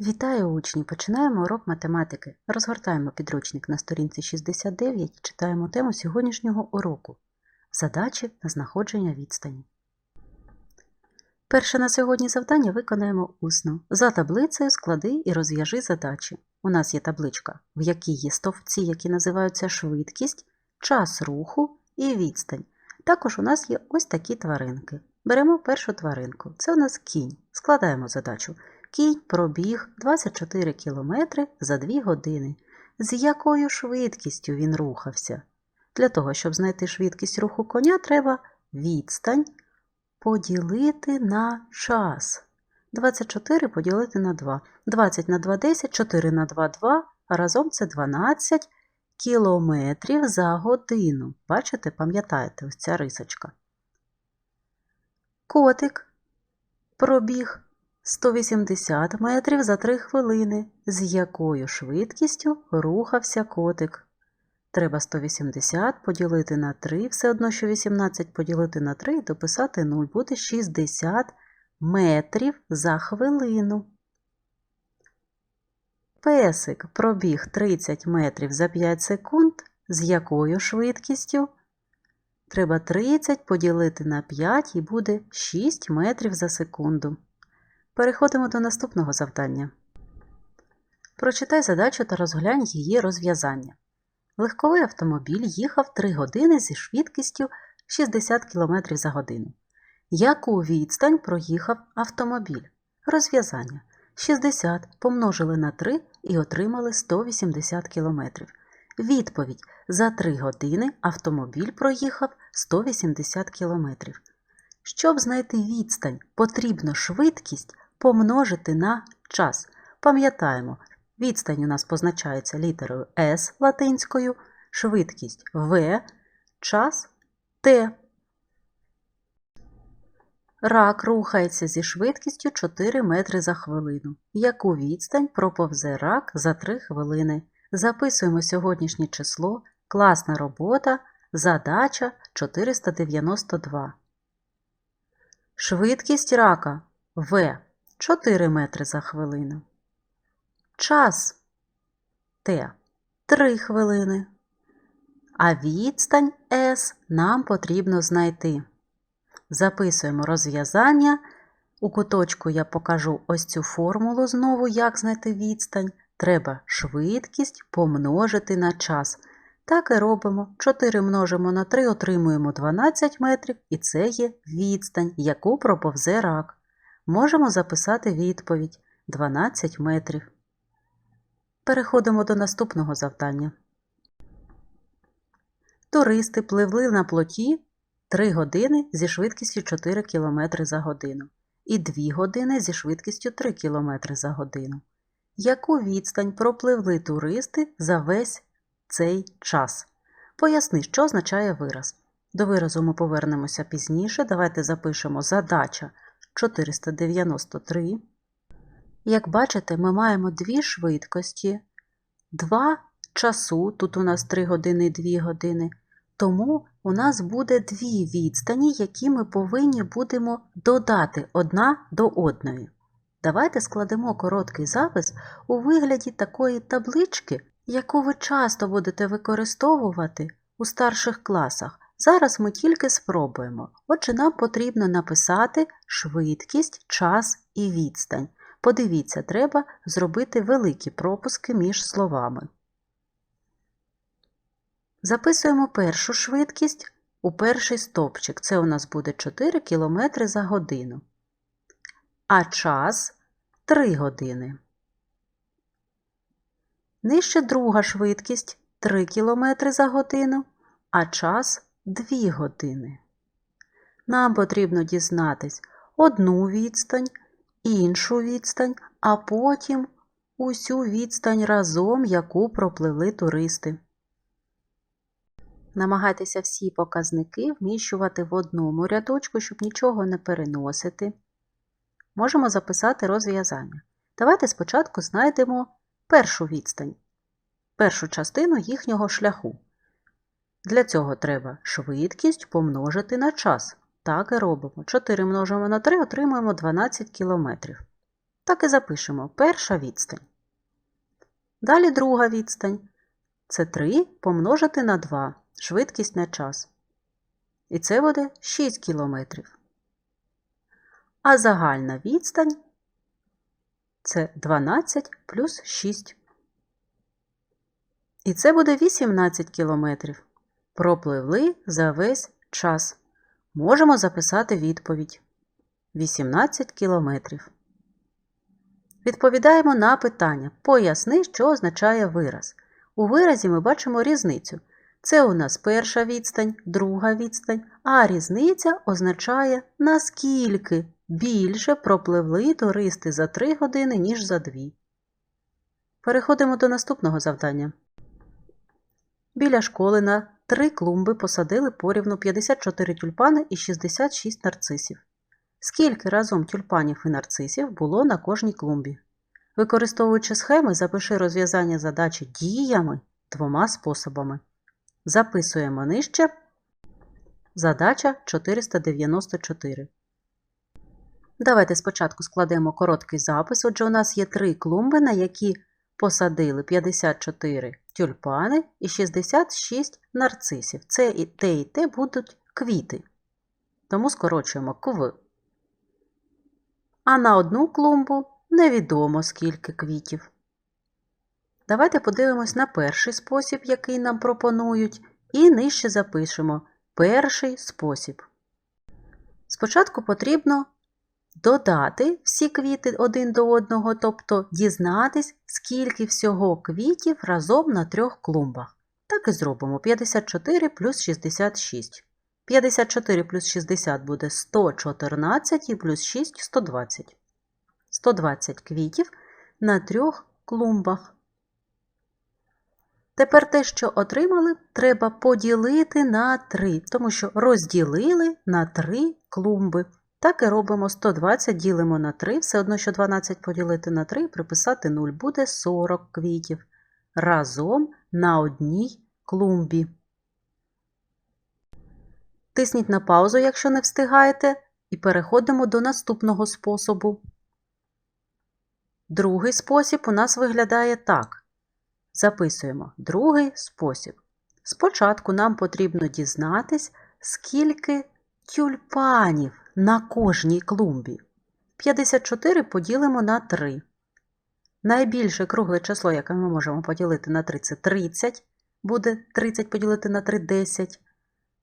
Вітаю учні! Починаємо урок математики. Розгортаємо підручник на сторінці 69 і читаємо тему сьогоднішнього уроку Задачі на знаходження відстані. Перше на сьогодні завдання виконаємо усно. За таблицею склади і розв'яжи задачі. У нас є табличка, в якій є стовпці, які називаються швидкість, час руху і відстань. Також у нас є ось такі тваринки. Беремо першу тваринку. Це у нас кінь. Складаємо задачу. Кінь пробіг 24 км за 2 години. З якою швидкістю він рухався? Для того, щоб знайти швидкість руху коня, треба відстань поділити на час. 24 поділити на 2. 20 на 2 – 10, 4 на 2 – 2, а разом це 12 кілометрів за годину. Бачите, пам'ятаєте, ось ця рисочка. Котик пробіг 180 метрів за 3 хвилини. З якою швидкістю рухався котик? Треба 180 поділити на 3, все одно, що 18 поділити на 3 і дописати 0. Буде 60 метрів за хвилину. Песик пробіг 30 метрів за 5 секунд. З якою швидкістю? Треба 30 поділити на 5 і буде 6 метрів за секунду. Переходимо до наступного завдання. Прочитай задачу та розглянь її розв'язання. Легковий автомобіль їхав 3 години зі швидкістю 60 км за годину. Яку відстань проїхав автомобіль? Розв'язання. 60 помножили на 3 і отримали 180 км. Відповідь: за 3 години автомобіль проїхав 180 км. Щоб знайти відстань, потрібно швидкість помножити на час. Пам'ятаємо, відстань у нас позначається літерою S латинською, швидкість V, час T. Рак рухається зі швидкістю 4 метри за хвилину. Яку відстань проповзе рак за 3 хвилини? Записуємо сьогоднішнє число, класна робота, задача 492. Швидкість рака В 4 метри за хвилину. Час Т 3 хвилини. А відстань С нам потрібно знайти. Записуємо розв'язання. У куточку я покажу ось цю формулу знову, як знайти відстань. Треба швидкість помножити на час. Так і робимо. 4 множимо на 3, отримуємо 12 метрів, і це є відстань, яку проповзе рак. Можемо записати відповідь 12 метрів. Переходимо до наступного завдання. Туристи пливли на плоті 3 години зі швидкістю 4 км за годину і 2 години зі швидкістю 3 км за годину. Яку відстань пропливли туристи за весь цей час? Поясни, що означає вираз. До виразу ми повернемося пізніше. Давайте запишемо задача 493. Як бачите, ми маємо дві швидкості, два часу, тут у нас 3 години і 2 години. Тому у нас буде дві відстані, які ми повинні будемо додати одна до одної. Давайте складемо короткий запис у вигляді такої таблички, яку ви часто будете використовувати у старших класах. Зараз ми тільки спробуємо. Отже, нам потрібно написати швидкість, час і відстань. Подивіться, треба зробити великі пропуски між словами. Записуємо першу швидкість у перший стопчик. Це у нас буде 4 км за годину. А час 3 години. Нижче друга швидкість 3 км за годину, а час 2 години. Нам потрібно дізнатись одну відстань, іншу відстань, а потім усю відстань разом, яку пропливли туристи. Намагайтеся всі показники вміщувати в одному рядочку, щоб нічого не переносити. Можемо записати розв'язання. Давайте спочатку знайдемо першу відстань, першу частину їхнього шляху. Для цього треба швидкість помножити на час. Так і робимо. 4 множимо на 3, отримуємо 12 км. Так і запишемо перша відстань. Далі друга відстань. Це 3 помножити на 2, швидкість на час. І це буде 6 кілометрів. А загальна відстань це 12 плюс 6. І це буде 18 кілометрів. Пропливли за весь час. Можемо записати відповідь. 18 кілометрів. Відповідаємо на питання. Поясни, що означає вираз. У виразі ми бачимо різницю. Це у нас перша відстань, друга відстань, а різниця означає наскільки більше пропливли туристи за 3 години, ніж за 2. Переходимо до наступного завдання. Біля школи на три клумби посадили порівну 54 тюльпани і 66 нарцисів. Скільки разом тюльпанів і нарцисів було на кожній клумбі? Використовуючи схеми, запиши розв'язання задачі діями двома способами. Записуємо нижче. Задача 494. Давайте спочатку складемо короткий запис. Отже, у нас є три клумби, на які посадили 54 тюльпани і 66 нарцисів. Це і те і те будуть квіти. Тому скорочуємо кв. А на одну клумбу невідомо скільки квітів. Давайте подивимось на перший спосіб, який нам пропонують, і нижче запишемо перший спосіб. Спочатку потрібно додати всі квіти один до одного, тобто дізнатись, скільки всього квітів разом на трьох клумбах. Так і зробимо 54 плюс 66. 54 плюс 60 буде 114 і плюс 6 120. 120 квітів на трьох клумбах. Тепер те, що отримали, треба поділити на 3, тому що розділили на 3 клумби. Так і робимо 120 ділимо на 3, все одно, що 12 поділити на 3 приписати 0 буде 40 квітів. Разом на одній клумбі. Тисніть на паузу, якщо не встигаєте, і переходимо до наступного способу. Другий спосіб у нас виглядає так. Записуємо другий спосіб. Спочатку нам потрібно дізнатись, скільки тюльпанів на кожній клумбі. 54 поділимо на 3. Найбільше кругле число, яке ми можемо поділити на 3, це 30. Буде 30 поділити на 3 10.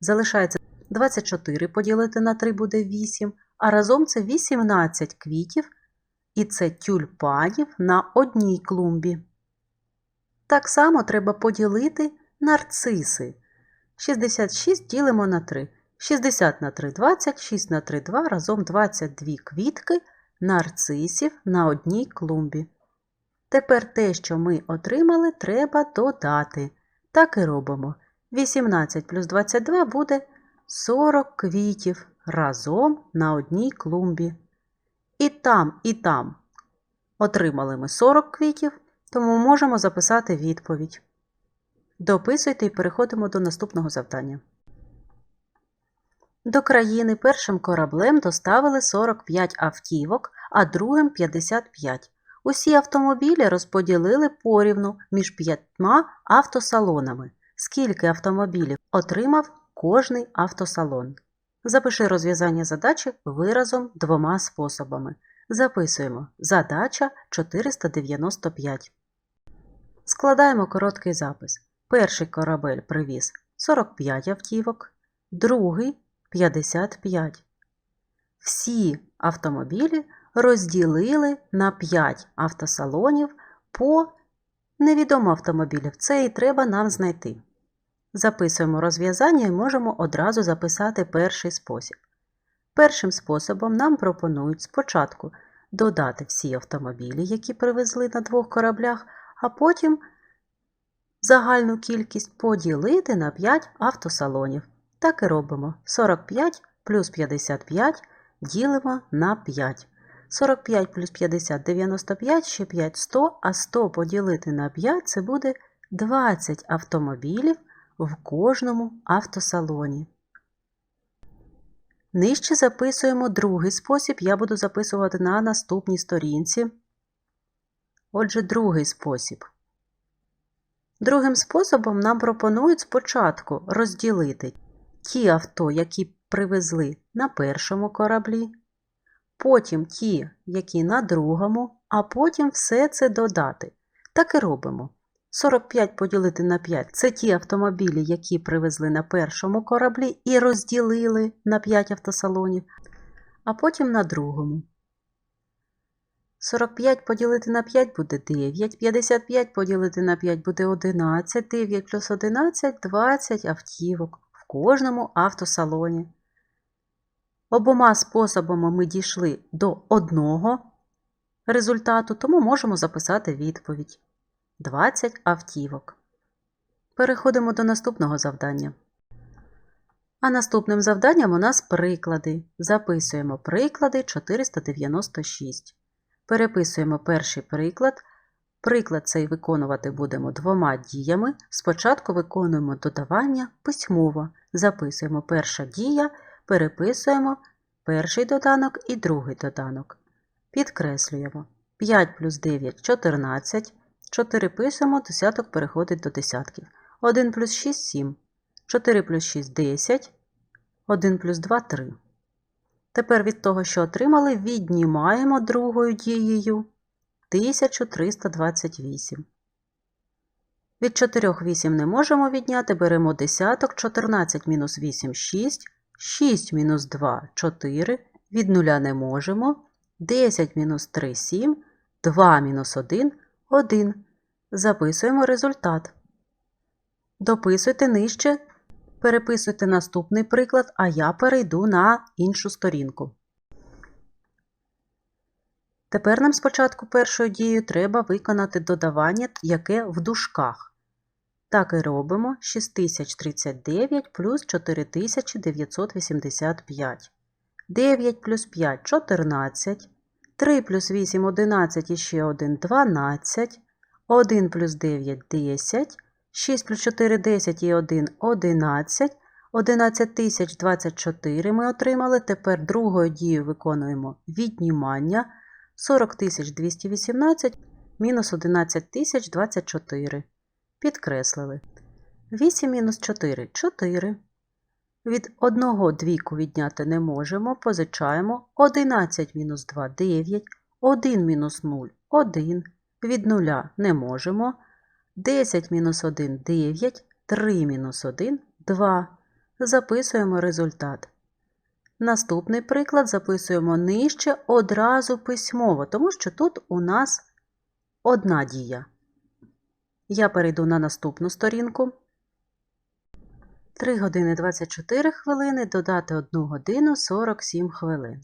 Залишається 24 поділити на 3 буде 8. А разом це 18 квітів. І це тюльпанів на одній клумбі. Так само треба поділити нарциси. 66 ділимо на 3. 60 на 3 20, 6 на 3 2, разом 22 квітки нарцисів на одній клумбі. Тепер те, що ми отримали, треба додати. Так і робимо. 18 плюс 22 буде 40 квітів разом на одній клумбі. І там, і там отримали ми 40 квітів, тому можемо записати відповідь. Дописуйте і переходимо до наступного завдання. До країни першим кораблем доставили 45 автівок, а другим 55. Усі автомобілі розподілили порівну між п'ятьма автосалонами. Скільки автомобілів отримав кожний автосалон? Запиши розв'язання задачі виразом двома способами. Записуємо задача 495. Складаємо короткий запис. Перший корабель привіз 45 автівок, другий 55. Всі автомобілі розділили на 5 автосалонів по невідомо автомобілів. Це і треба нам знайти. Записуємо розв'язання і можемо одразу записати перший спосіб. Першим способом нам пропонують спочатку додати всі автомобілі, які привезли на двох кораблях, а потім загальну кількість поділити на 5 автосалонів. Так і робимо. 45 плюс 55 ділимо на 5. 45 плюс 50 95, ще 5 100, а 100 поділити на 5 це буде 20 автомобілів в кожному автосалоні. Нижче записуємо другий спосіб, я буду записувати на наступній сторінці. Отже, другий спосіб. Другим способом нам пропонують спочатку розділити ті авто, які привезли на першому кораблі, потім ті, які на другому, а потім все це додати. Так і робимо. 45 поділити на 5 це ті автомобілі, які привезли на першому кораблі і розділили на 5 автосалонів, а потім на другому. 45 поділити на 5 буде 9, 55 поділити на 5 буде 11, 9 плюс 11 – 20 автівок кожному автосалоні. Обома способами ми дійшли до одного результату, тому можемо записати відповідь. 20 автівок. Переходимо до наступного завдання. А наступним завданням у нас приклади. Записуємо приклади 496. Переписуємо перший приклад. Приклад цей виконувати будемо двома діями. Спочатку виконуємо додавання письмово. Записуємо перша дія, переписуємо перший доданок і другий доданок. Підкреслюємо 5 плюс 9 14. 4 пишемо, десяток переходить до десятків. 1 плюс 6 7. 4 плюс 6 10. 1 плюс 2 3. Тепер від того, що отримали, віднімаємо другою дією 1328. Від 4 8 не можемо відняти, беремо десяток, 14 мінус 8 6, 6 мінус 2 4, від 0 не можемо, 10 мінус 3 7, 2 мінус 1 1. Записуємо результат. Дописуйте нижче, переписуйте наступний приклад, а я перейду на іншу сторінку. Тепер нам спочатку першою дією треба виконати додавання, яке в дужках. Так і робимо 6039 плюс 4985. 9 плюс 5 14. 3 плюс 8 11 і ще 1 12. 1 плюс 9 10. 6 плюс 4 10 і 1 11. 11024 ми отримали. Тепер другою дією виконуємо віднімання. 40218 мінус 11024. Підкреслили. 8 мінус 4 4. Від 1 двійку відняти не можемо, позичаємо 11 мінус 2 9, 1 мінус 0 1, від 0 не можемо, 10 мінус 1 9, 3 мінус 1 2. Записуємо результат. Наступний приклад записуємо нижче одразу письмово, тому що тут у нас одна дія. Я перейду на наступну сторінку. 3 години 24 хвилини додати 1 годину 47 хвилин.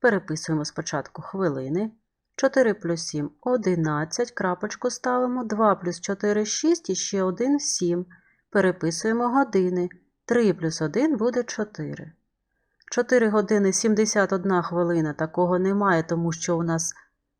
Переписуємо спочатку хвилини. 4 плюс 7 11, крапочку ставимо, 2 плюс 4 6 і ще 1 7. Переписуємо години. 3 плюс 1 буде 4. 4 години 71 хвилина такого немає, тому що у нас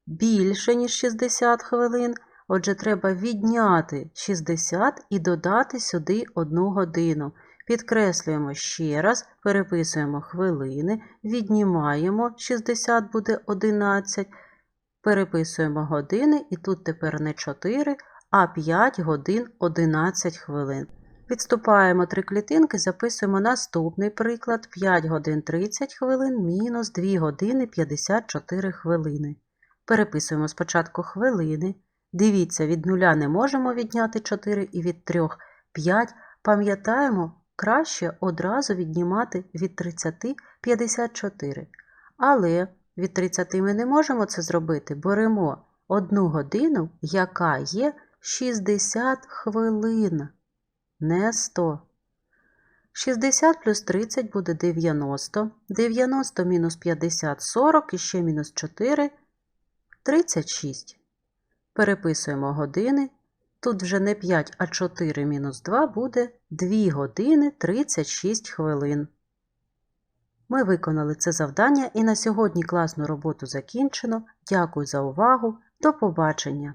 більше, ніж 60 хвилин. Отже, треба відняти 60 і додати сюди 1 годину. Підкреслюємо ще раз, переписуємо хвилини, віднімаємо 60 буде 11, переписуємо години, і тут тепер не 4, а 5 годин 11 хвилин. Відступаємо три клітинки, записуємо наступний приклад 5 годин 30 хвилин мінус 2 години 54 хвилини. Переписуємо спочатку хвилини. Дивіться, від нуля не можемо відняти 4 і від 3 5. Пам'ятаємо, краще одразу віднімати від 30 54. Але від 30 ми не можемо це зробити. Беремо 1 годину, яка є 60 хвилин не 100. 60 плюс 30 буде 90. 90 мінус 50 40 і ще мінус 4 36. Переписуємо години. Тут вже не 5, а 4 мінус 2 буде 2 години 36 хвилин. Ми виконали це завдання і на сьогодні класну роботу закінчено. Дякую за увагу. До побачення!